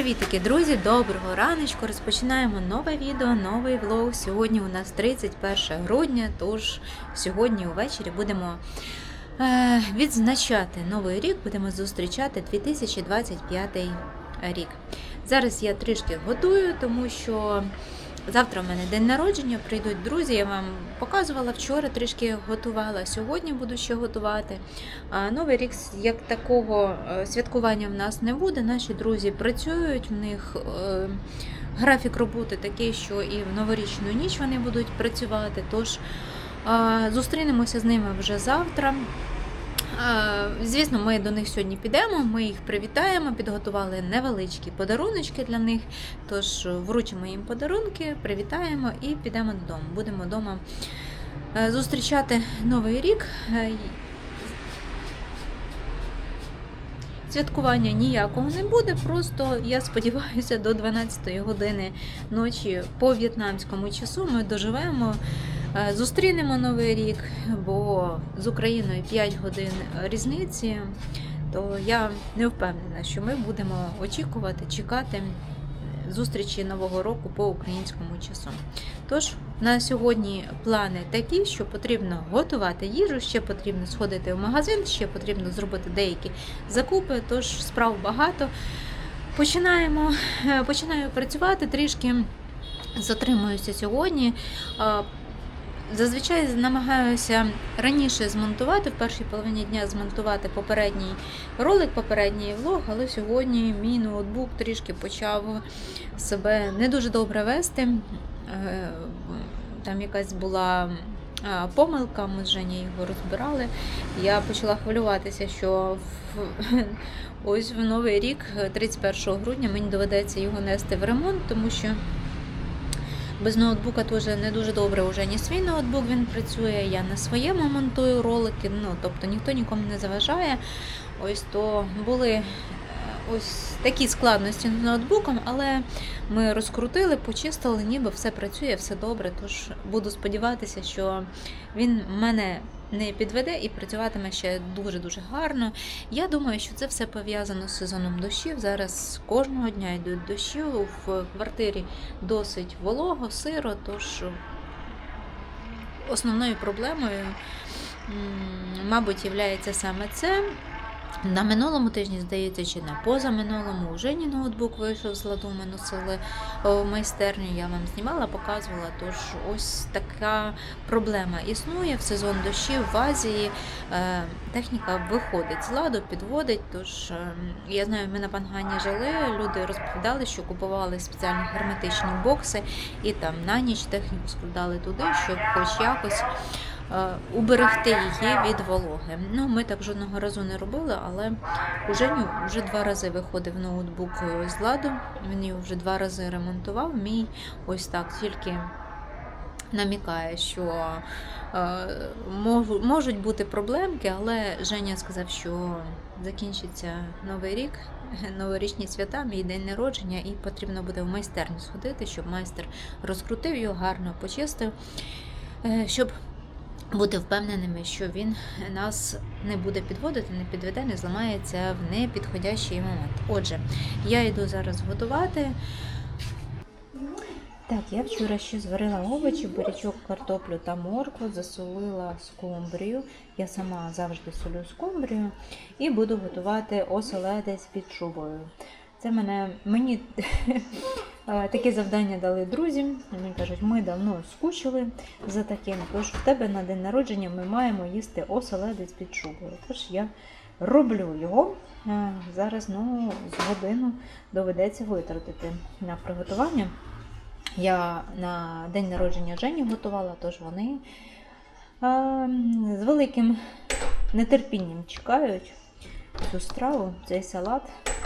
Привітики, друзі! Доброго раночку! Розпочинаємо нове відео, новий влог. Сьогодні у нас 31 грудня, тож сьогодні увечері будемо е, відзначати новий рік, будемо зустрічати 2025 рік. Зараз я трішки готую, тому що завтра в мене день народження, прийдуть друзі. Я вам показувала вчора, трішки готувала. Сьогодні буду ще готувати. Новий рік як такого е, святкування в нас не буде. Наші друзі працюють, в них е, графік роботи такий, що і в новорічну ніч вони будуть працювати. Тож зустрінемося з ними вже завтра. Е, Звісно, ми до них сьогодні підемо, ми їх привітаємо, підготували невеличкі подаруночки для них. Тож вручимо їм подарунки, привітаємо і підемо додому. Будемо вдома е, зустрічати новий рік. Е, Святкування ніякого не буде, просто я сподіваюся, до 12 години ночі по в'єтнамському часу ми доживемо, е, зустрінемо новий рік, бо з Україною 5 годин різниці, то я не впевнена, що ми будемо очікувати, чекати зустрічі Нового року по українському часу. Тож на сьогодні плани такі, що потрібно готувати їжу, ще потрібно сходити в магазин, ще потрібно зробити деякі закупи, тож справ багато. Починаємо, е, починаю працювати трішки. Затримуюся сьогодні. Е, Зазвичай намагаюся раніше змонтувати, в першій половині дня змонтувати попередній ролик, попередній влог, але сьогодні мій ноутбук трішки почав себе не дуже добре вести. Е, Там якась була помилка, ми з Жені його розбирали. Я почала хвилюватися, що в, ось в новий рік, 31 грудня, мені доведеться його нести в ремонт, тому що. Без ноутбука теж не дуже добре Уже ні свій ноутбук він працює. Я на своєму монтую ролики, ну тобто ніхто нікому не заважає. Ось то були ось такі складності з ноутбуком, але ми розкрутили, почистили, ніби все працює, все добре. Тож буду сподіватися, що він мене не підведе і працюватиме ще дуже-дуже гарно. Я думаю, що це все пов'язано з сезоном дощів. Зараз кожного дня йдуть дощі. В квартирі досить волого, сиро, тож основною проблемою, мабуть, є саме це. На минулому тижні, здається, чи на позаминулому вже ні ноутбук вийшов з ладу, ми носили в майстерню. Я вам знімала, показувала. Тож ось така проблема існує в сезон дощів в Азії. Е, Техніка виходить з ладу, підводить. Тож е, я знаю, ми на Пангані жили. Люди розповідали, що купували спеціальні герметичні бокси і там на ніч техніку складали туди, щоб хоч якось е, уберегти її від вологи. Ну, ми так жодного разу не робили, але у Женю вже два рази виходив ноутбук з ладу. Він його вже два рази ремонтував. Мій ось так тільки намікає, що е, можуть бути проблемки, але Женя сказав, що закінчиться новий рік, новорічні свята, мій день народження, і потрібно буде в майстерню сходити, щоб майстер розкрутив його, гарно почистив, е, щоб бути впевненими, що він нас не буде підводити, не підведе, не зламається в непідходящий момент. Отже, я йду зараз готувати. Так, я вчора ще зварила овочі, бурячок, картоплю та моркву, засолила скумбрію. Я сама завжди солю скумбрію і буду готувати оселедець під шубою. Це мене мені е, таке завдання дали друзі. Вони кажуть, ми давно скучили за таким. Тож в тебе на день народження ми маємо їсти оселедець під шубою. Тож я роблю його. Е, Зараз ну, з годину доведеться витратити на приготування. Я на день народження Жені готувала, тож вони е, з великим нетерпінням чекають цю страву, цей салат.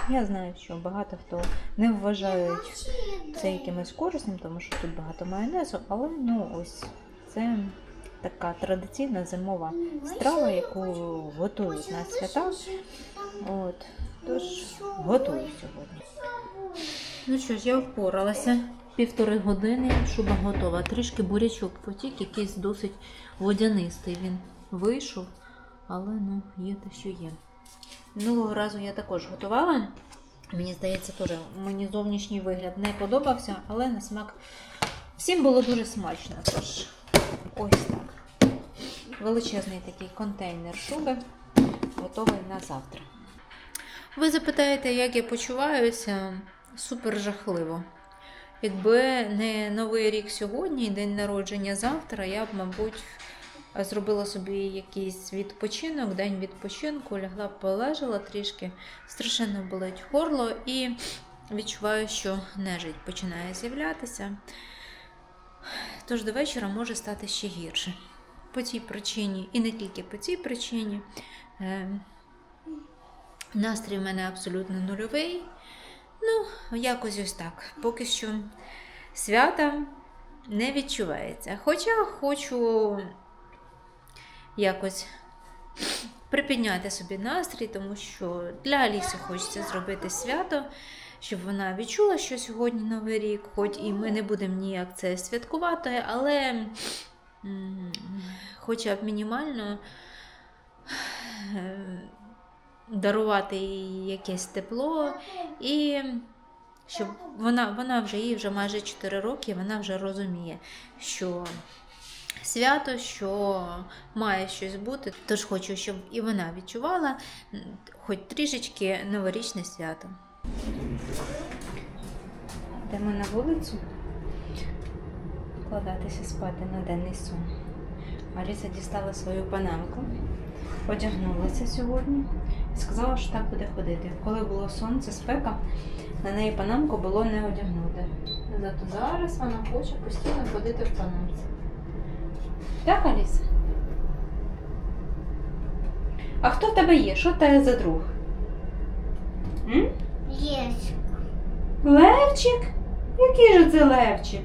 Я знаю, що багато хто не вважають це якимось корисним, тому що тут багато майонезу, але ну ось це така традиційна зимова страва, яку готують на свята. От, тож готую сьогодні. Ну що ж, я впоралася. Півтори години шуба готова. Трішки бурячок потік, якийсь досить водянистий. Він вийшов, але ну, є те, що є. Минулого разу я також готувала Мені здається, теж мені зовнішній вигляд не подобався, але на смак всім було дуже смачно. Тож, ось так. Величезний такий контейнер шуби, готовий на завтра. Ви запитаєте, як я почуваюся? Супер жахливо. Якби не Новий рік сьогодні і день народження завтра, я б, мабуть, зробила собі якийсь відпочинок, день відпочинку, лягла полежала трішки, страшенно болить горло і відчуваю, що нежить починає з'являтися. Тож до вечора може стати ще гірше. По цій причині, і не тільки по цій причині. Е, настрій в мене абсолютно нульовий. Ну, якось ось так. Поки що свята не відчувається. Хоча хочу якось припідняти собі настрій, тому що для Аліси хочеться зробити свято, щоб вона відчула, що сьогодні Новий рік, хоч і ми не будемо ніяк це святкувати, але хоча б мінімально е, дарувати їй якесь тепло і. Щоб вона, вона вже їй вже майже 4 роки, вона вже розуміє, що свято, що має щось бути. Тож хочу, щоб і вона відчувала хоч трішечки новорічне свято. Йдемо на вулицю вкладатися спати на денний сон. Аліса дістала свою панамку, одягнулася сьогодні і сказала, що так буде ходити. Коли було сонце, спека, на неї панамку було не одягнути. Зато зараз вона хоче постійно ходити в панамці. Так, Аліса? А хто в тебе є? Що тебе за друг? М? Есть. Левчик? Який же це Левчик?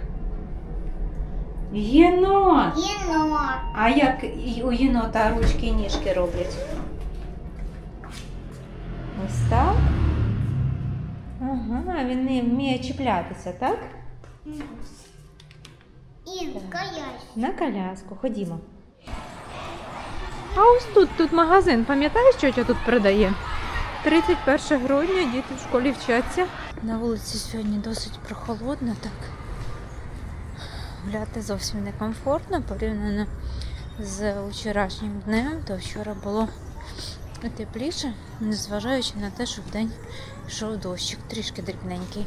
Єнот. Енот. А як у єнота ручки і ніжки роблять? Ось так. Ага, він не вміє чіплятися, так? Ясь. На коляску, ходімо. А ось тут, тут магазин, пам'ятаєш, що тя тут продає? 31 грудня діти в школі вчаться. На вулиці сьогодні досить прохолодно, так. Гуляти зовсім некомфортно порівняно з вчорашнім днем, то вчора було тепліше, незважаючи на те, що вдень йшов дощик, трішки дрібненький.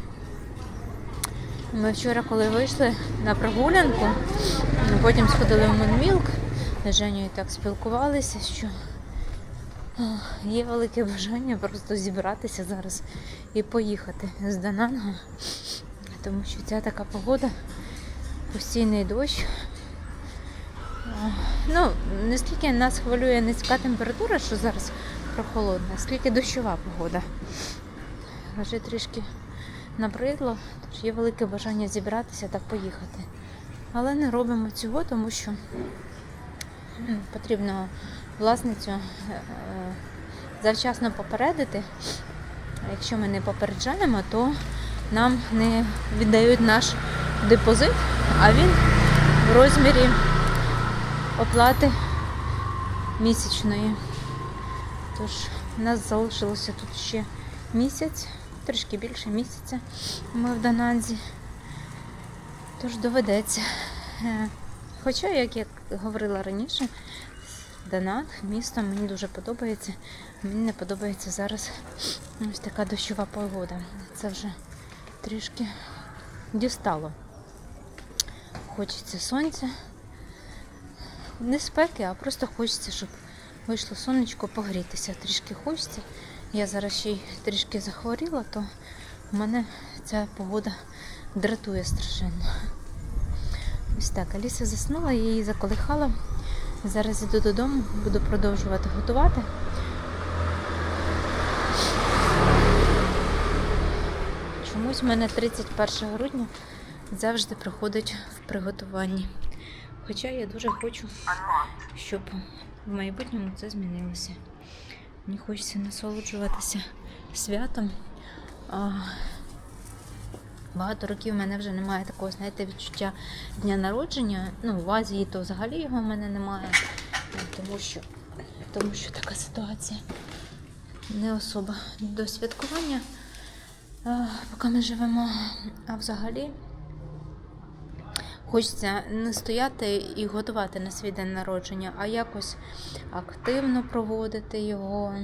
Ми вчора, коли вийшли на прогулянку, потім сходили в Монмілк, з Женєю так спілкувалися, що є велике бажання просто зібратися зараз і поїхати з Данангом, тому що ця така погода, постійний дощ. Ну, не скільки нас хвилює низька температура, що зараз прохолодна, скільки дощова погода. Вже трішки набридло, тож є велике бажання зібратися та поїхати. Але не робимо цього, тому що потрібно власницю е, е, завчасно попередити. Якщо ми не попереджаємо, то нам не віддають наш депозит, а він в розмірі оплати місячної. Тож у нас залишилося тут ще місяць, трішки більше місяця. Ми в Дананзі. Тож доведеться. Е, Хоча, як я говорила раніше, Дананг, місто мені дуже подобається. Мені не подобається зараз ось така дощова погода. Це вже трішки дістало. Хочеться сонця. Не спеки, а просто хочеться, щоб вийшло сонечко погрітися. Трішки хочеться. Я зараз ще й трішки захворіла, то в мене ця погода дратує страшенно. Ось так, Аліса заснула, я її заколихала. Зараз іду додому, буду продовжувати готувати. Чомусь в мене 31 грудня завжди проходить в приготуванні. Хоча я дуже хочу, щоб в майбутньому це змінилося. Мені хочеться насолоджуватися святом. А, Багато років в мене вже немає такого, знаєте, відчуття дня народження. Ну, в Азії то взагалі його в мене немає. Тому що, тому що така ситуація не особа до святкування. поки ми живемо. А взагалі хочеться не стояти і готувати на свій день народження, а якось активно проводити його,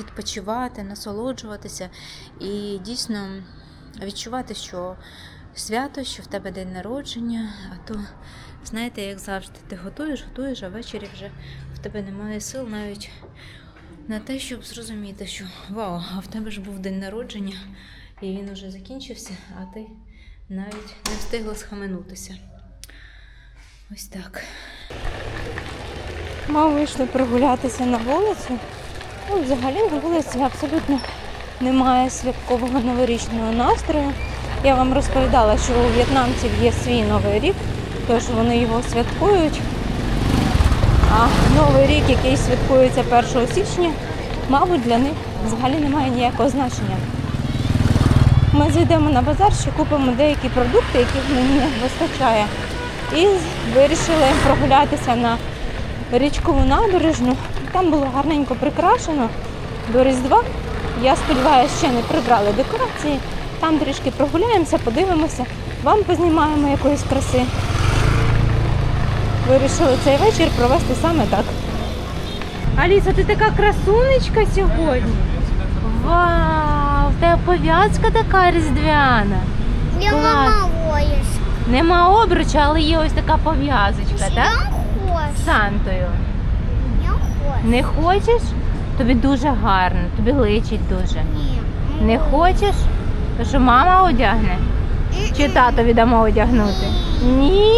відпочивати, насолоджуватися і дійсно відчувати, що свято, що в тебе день народження, а то, знаєте, як завжди, ти готуєш, готуєш, а ввечері вже в тебе немає сил навіть на те, щоб зрозуміти, що вау, а в тебе ж був день народження, і він уже закінчився, а ти навіть не встигла схаменутися. Ось так. Ми вийшли прогулятися на вулицю. Ну, взагалі на вулиці абсолютно немає святкового новорічного настрою. Я вам розповідала, що у в'єтнамців є свій новий рік, тож вони його святкують. А новий рік, який святкується 1 січня, мабуть, для них взагалі не має ніякого значення. Ми зайдемо на базар, ще купимо деякі продукти, яких мені не вистачає. І вирішили прогулятися на річкову набережну. Там було гарненько прикрашено до Різдва. Я сподіваюся, ще не прибрали декорації. Там трішки прогуляємося, подивимося, вам познімаємо якоїсь краси. Вирішили цей вечір провести саме так. Аліса, ти така красунечка сьогодні. Вау, в тебе пов'язка така різдвяна. Я мама воюсь. Нема обруча, але є ось така пов'язочка, Я так? хочу. З Сантою. Я хочу. Не хочеш? Тобі дуже гарно, тобі личить дуже. Ні. Не хочеш? То що мама одягне? Чи татові дамо одягнути? Ні.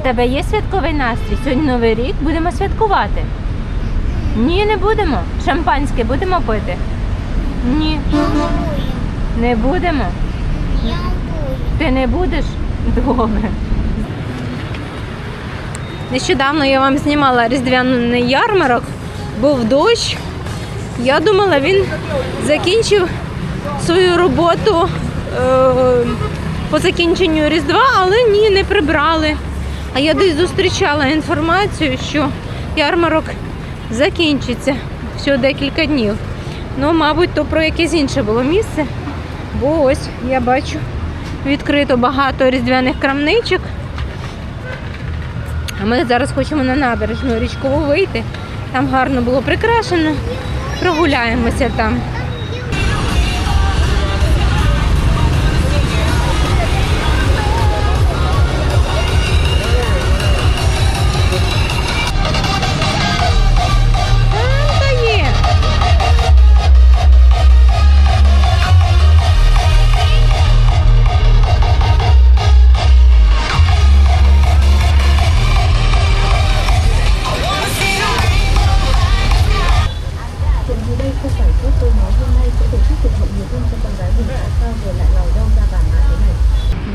В тебе є святковий настрій? Сьогодні новий рік будемо святкувати. Ні, не будемо. Шампанське будемо пити? Ні, не будемо. Ти не будеш? Добре. Нещодавно я вам знімала різдвяний ярмарок, був дощ. Я думала, він закінчив свою роботу е, по закінченню Різдва, але ні, не прибрали. А я десь зустрічала інформацію, що ярмарок закінчиться всього декілька днів. Ну, мабуть, то про якесь інше було місце. Бо ось я бачу відкрито багато різдвяних крамничок. А ми зараз хочемо на набережну річкову вийти. Там гарно було прикрашено. Прогуляємося там.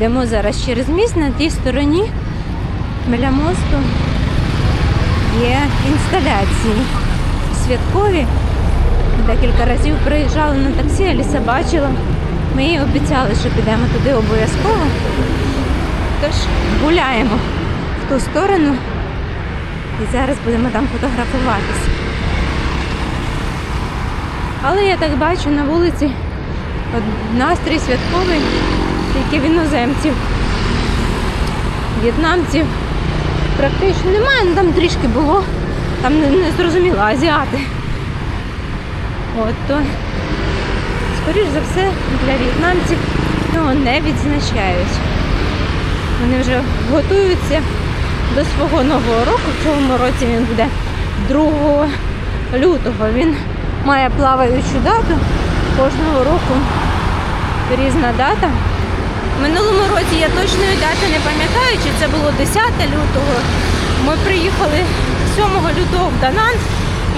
Йдемо зараз через міст на тій стороні біля мосту є інсталяції святкові. Декілька разів приїжджали на таксі, Аліса бачила. Ми їй обіцяли, що підемо туди обов'язково. Тож гуляємо в ту сторону і зараз будемо там фотографуватися. Але я так бачу на вулиці настрій святковий тільки в іноземців. В'єтнамців практично немає, ну там трішки було, там не, не зрозуміло, азіати. От то, скоріш за все, для в'єтнамців його не відзначають. Вони вже готуються до свого нового року. В цьому році він буде 2 лютого. Він має плаваючу дату. Кожного року різна дата. Минулому році я точної дати не пам'ятаю, чи це було 10 лютого. Ми приїхали 7 лютого в Данан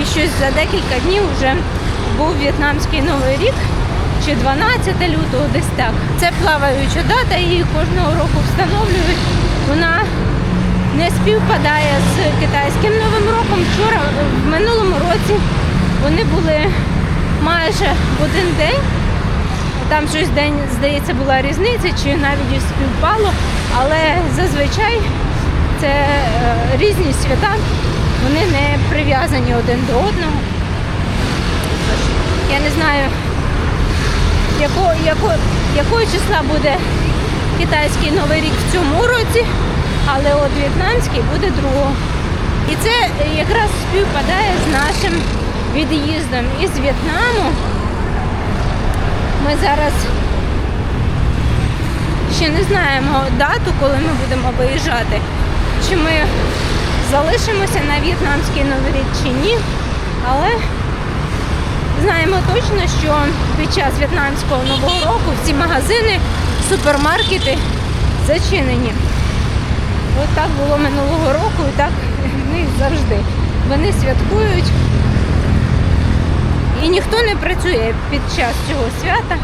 і щось за декілька днів вже був в'єтнамський новий рік, чи 12 лютого, десь так. Це плаваюча дата, її кожного року встановлюють. Вона не співпадає з китайським новим роком. Вчора в минулому році вони були майже в один день. Там щось день, здається, була різниця, чи навіть співпало, але зазвичай це е, різні свята, вони не прив'язані один до одного. Я не знаю, яко, яко, якого числа буде китайський новий рік в цьому році, але от в'єтнамський буде другого. І це якраз співпадає з нашим від'їздом із В'єтнаму. Ми зараз ще не знаємо дату, коли ми будемо виїжджати. Чи ми залишимося на в'єтнамський новий рік чи ні. Але знаємо точно, що під час в'єтнамського нового року всі магазини, супермаркети зачинені. От так було минулого року і так в них завжди. Вони святкують і ніхто не працює під час цього свята.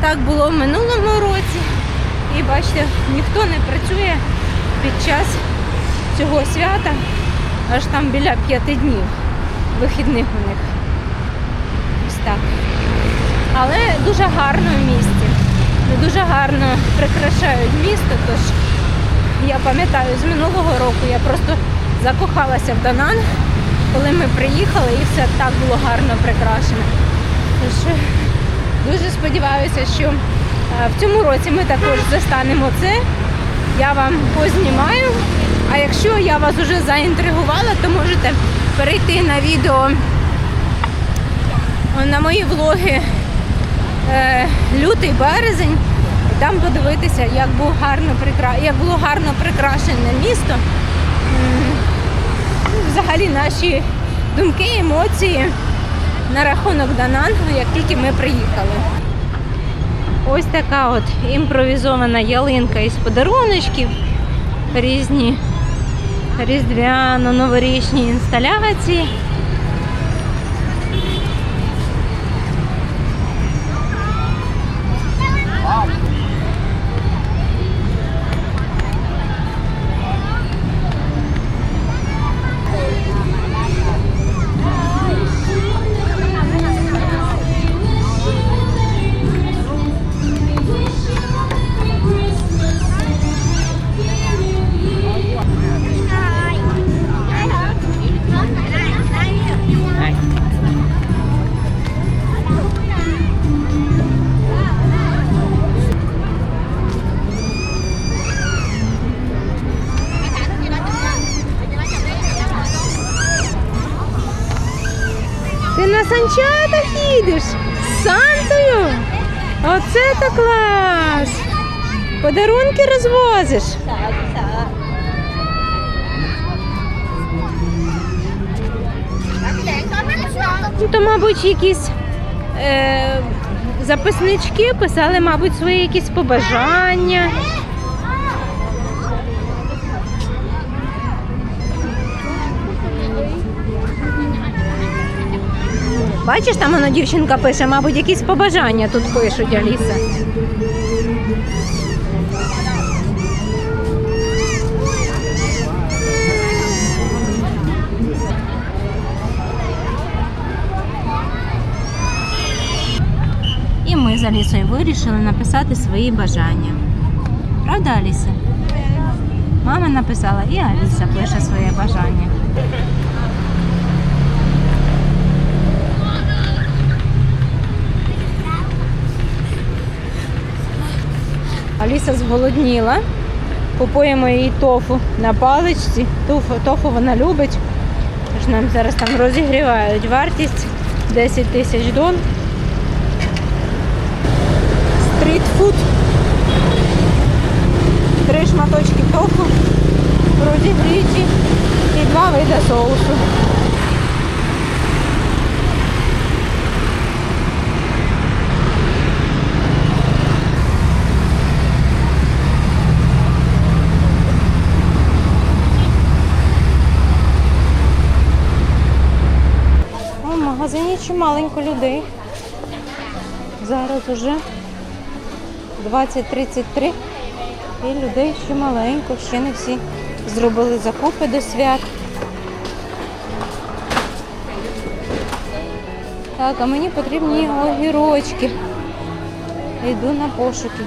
Так було в минулому році. І бачите, ніхто не працює під час цього свята, аж там біля п'яти днів вихідних у них. Ось так. Але дуже гарно в місті. Дуже гарно прикрашають місто, тож я пам'ятаю, з минулого року я просто закохалася в Данан, коли ми приїхали і все так було гарно прикрашено. Тож дуже сподіваюся, що е, в цьому році ми також застанемо це. Я вам познімаю. А якщо я вас вже заінтригувала, то можете перейти на відео на мої влоги е, лютий березень там подивитися, як було гарно прикра... як було гарно прикрашене місто. Взагалі наші думки, емоції на рахунок Данангу, як тільки ми приїхали. Ось така от імпровізована ялинка із подаруночків, різні різдвяно-новорічні інсталяції. На санчатах їдеш з Сантою? Оце то клас! Подарунки розвозиш. Ну, то, мабуть, якісь е, записнички писали, мабуть, свої якісь побажання. Бачиш, там вона дівчинка пише, мабуть, якісь побажання тут пишуть, Аліса. І ми з Алісою вирішили написати свої бажання. Правда, Аліса? Мама написала і Аліса пише своє бажання. Аліса зголодніла. Купуємо їй тофу на паличці. Тофу, тофу вона любить. Тож нам зараз там розігрівають вартість 10 тисяч дон. Стрітфуд. Три шматочки тофу розігріті і два види соусу. Чималенько людей. Зараз уже 20.33 і людей ще маленько, ще не всі зробили закупи до свят. Так, а мені потрібні огірочки. Йду на пошуки.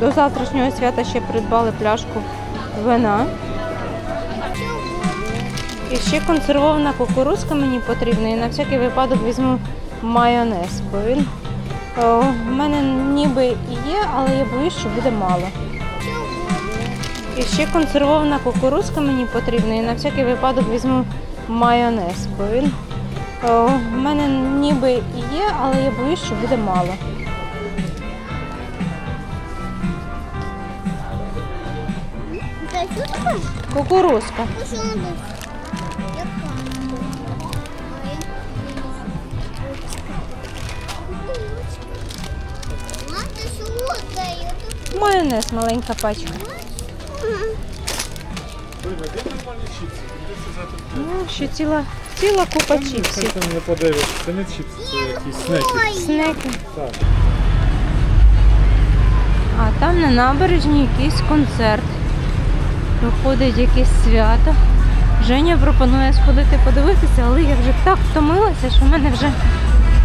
До завтрашнього свята ще придбали пляшку вина. І ще консервована кукурузка мені потрібна. І на всякий випадок візьму майонез, бо він о, в мене ніби і є, але я боюсь, що буде мало. І ще консервована кукурузка мені потрібна. І на всякий випадок візьму майонез, бо він о, в мене ніби і є, але я боюсь, що буде мало. Та що таке? Кукурузка. Майонез, маленька пачка. Ну, ще ціла, ціла купа чіпсів. Це не подивишся, це не чіпси, це якісь снеки. Снеки. Так. А там на набережні якийсь концерт. Виходить якесь свято. Женя пропонує сходити подивитися, але я вже так втомилася, що в мене вже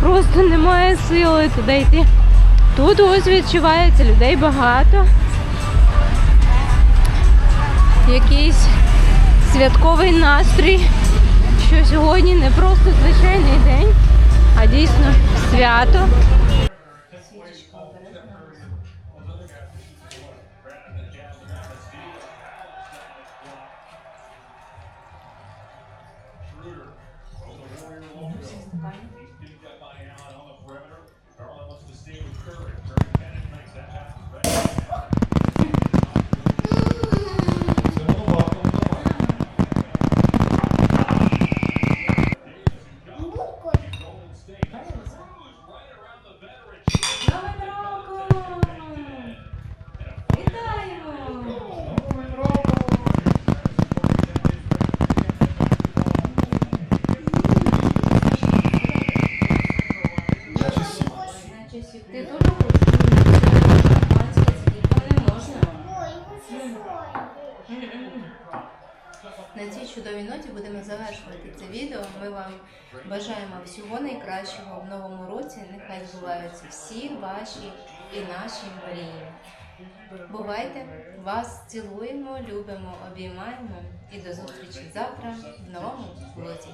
просто немає сили туди йти. Тут ось відчувається людей багато. Якийсь святковий настрій, що сьогодні не просто звичайний день, а дійсно свято. Чудовій ноті будемо завершувати це відео. Ми вам бажаємо всього найкращого в новому році. Нехай збуваються всі ваші і наші мрії. Бувайте, вас цілуємо, любимо, обіймаємо і до зустрічі завтра в новому влозі.